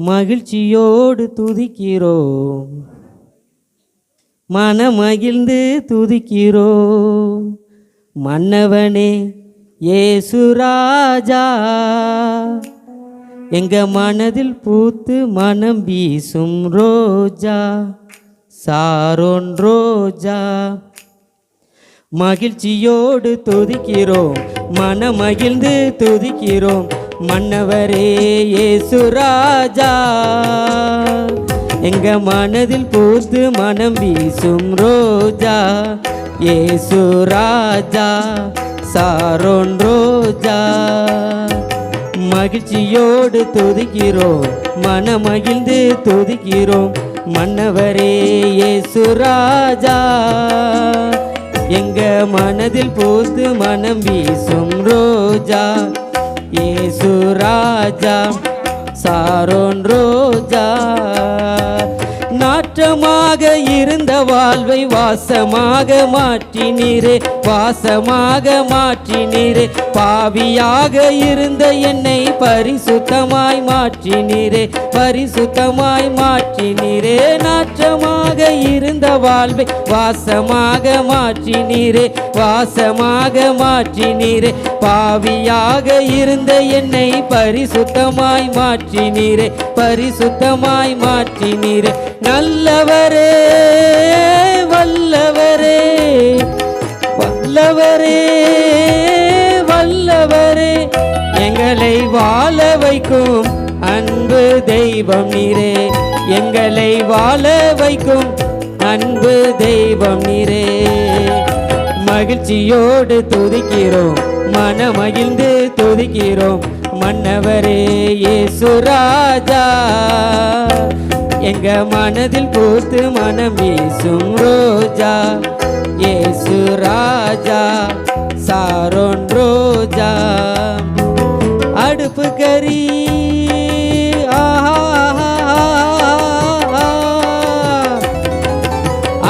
மகிழ்ச்சியோடு துதிக்கிறோம். மனமகிழ்ந்து துதிக்கிறோம். மன்னவனே ஏசுராஜா எங்க மனதில் பூத்து மனம் வீசும் ரோஜா சாரோன் ரோஜா. மகிழ்ச்சியோடு துதிக்கிறோம். மனமகிழ்ந்து துதிக்கிறோம். மன்னவரே ஏசுராஜா எங்க மனதில் பூத்து மனம் வீசும் ரோஜா. ஏசுராஜா சாரோன் ரோஜா. மகிழ்ச்சியோடு துதிக்கிறோம் மனமகிழ்ந்து துதிக்கிறோம். மன்னவரே ஏசுராஜா எங்க மனதில் பூத்து மனம் வீசும் ரோஜா. ராஜா சாரோன் ரோஜா. நாற்றமாக இருந்த வாழ்வை வாசமாக மாற்றினீரே வாசமாக மாற்றினீரே. பாவியாக இருந்த என்னை பரிசுத்தமாய் மாற்றினீரே பரிசுத்தமாய் மாற்றினீரே. நாற்றமாக இருந்த வாழ்வை வாசமாக மாற்றினீரே வாசமாக மாற்றினீரே. பாவியாக இருந்த என்னை பரிசுத்தமாய் மாற்றினீரே பரிசுத்தமாய் மாற்றினீரே. நல்லவரே வல்லவரே வல்லவரே வல்லவரே எங்களை வாழ வைக்கும் அன்பு தெய்வம் நீரே எங்களை வாழ வைக்கும் அன்பு தெய்வம் நீரே. மகிழ்ச்சியோடு துதிக்கிறோம் மனமகிழ்ந்து துதிக்கிறோம் மன்னவரே ஏசுராஜா எங்க மனதில் பூத்து மனம் வீசும் ரோஜா.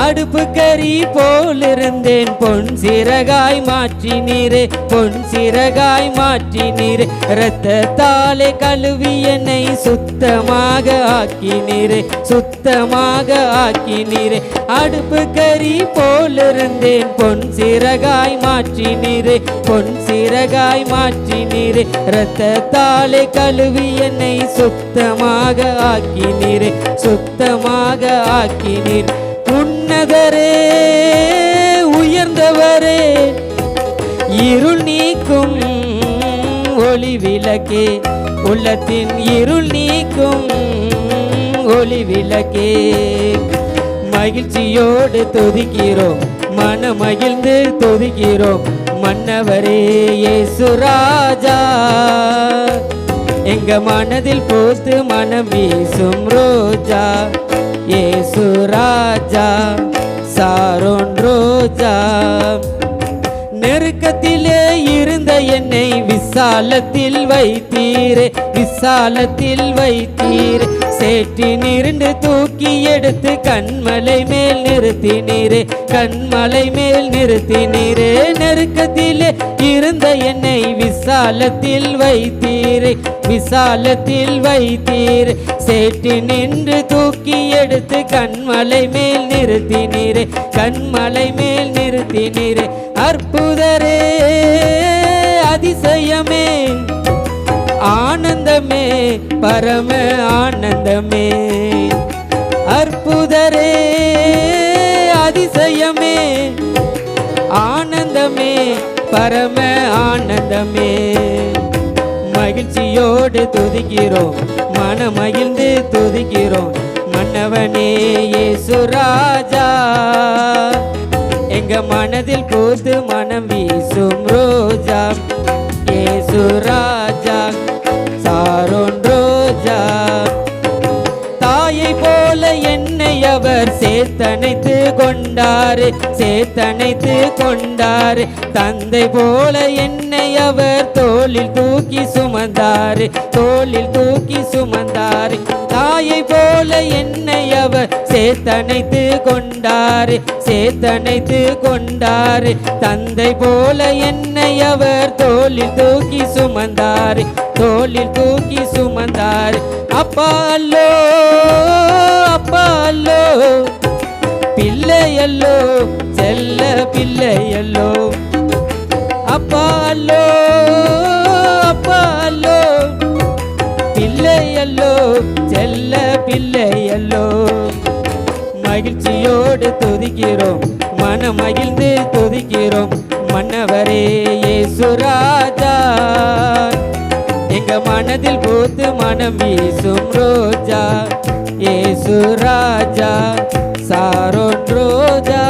அடுப்பு கறி போல் இருந்தேன் பொன் சிறகாய் மாற்றி நீரே பொன் சிறகாய் மாற்றி நீரே இரத்தத்தாலே கழுவி என்னை சுத்தமாக ஆக்கி நீரே சுத்தமாக ஆக்கி நீரே அடுப்பு கறி போல் இருந்தேன் பொன் சிறகாய் மாற்றி நீரே பொன் சிறகாய் மாற்றி நீரே இரத்தத்தாலே கழுவி என்னை சுத்தமாக ஆக்கி நீரே சுத்தமாக ஆக்கி நீர் உன்னதரே உயர்ந்தவரே இருள் நீக்கும் ஒளி விளக்கே உள்ளத்தின் இருள் நீக்கும் ஒளி விளக்கே. மகிழ்ச்சியோடு துதிக்கிறோம் மனமகிழ்ந்து துதிக்கிறோம் மன்னவரே சுராஜா எங்க மனதில் போத்து மனம் வீசும் ரோஜா ஏசு ராஜா. ரோஜா நெருக்கத்திலே இருந்த என்னை விசாலத்தில் வைத்தீரே விசாலத்தில் வைத்தீரே. சேற்றி நிரண்டு தூக்கி எடுத்து கண்மலை மேல் நிறுத்தினீரே கண்மலை மேல் நிறுத்தினீரே நெருக்கத்திலே இருந்த என்னை விசாலத்தில் வைத்தீரே விசாலத்தில் வைத்தீர். சேற்றி நின்று தூக்கி எடுத்து கண்மலை மேல் நிறுத்தினீரே கண்மலை மேல் நிறுத்தினீரே. அற்புதரே அதிசயமே ஆனந்தமே பரம ஆனந்தமே. அற்புதரே அதிசயமே ஆனந்தமே பரம ஆனந்தமே. மகிழ்ச்சியோடு துதிக்கிறோம் மனமகிழ்ந்து துதிக்கிறோம் மன்னவனே ஏசுராஜா எங்க மனதில் போது மனம் வீசும் ரோ சேத்தனைத்து கொண்டாரு சேத்தனைத்து கொண்டாரு. தந்தை போல என்னை அவர் தோளில் தூக்கி சுமந்தாரு தோளில் தூக்கி சுமந்தாரு. தாயை போல என்னை அவர் சேத்தனைத்து கொண்டாரு சேத்தனைத்து கொண்டாரு. தந்தை போல என்னை அவர் தோளில் தூக்கி சுமந்தாரு தோளில் தூக்கி சுமந்தாரு. அப்பா அல்லோ பிள்ளையல்லோ. அப்பா அல்லோ அப்பா அல்லோ. பிள்ளையல்லோ செல்ல பிள்ளையல்லோ. மகிழ்ச்சியோடு துதிக்கிறோம் மன மகிழ்ந்து துதிக்கிறோம். மன்னவரே இயேசுராஜா எங்க மனதில் போத்து மனம் வீசும் ரோஜா. இயேசுராஜா சாரோன் ரோஜா.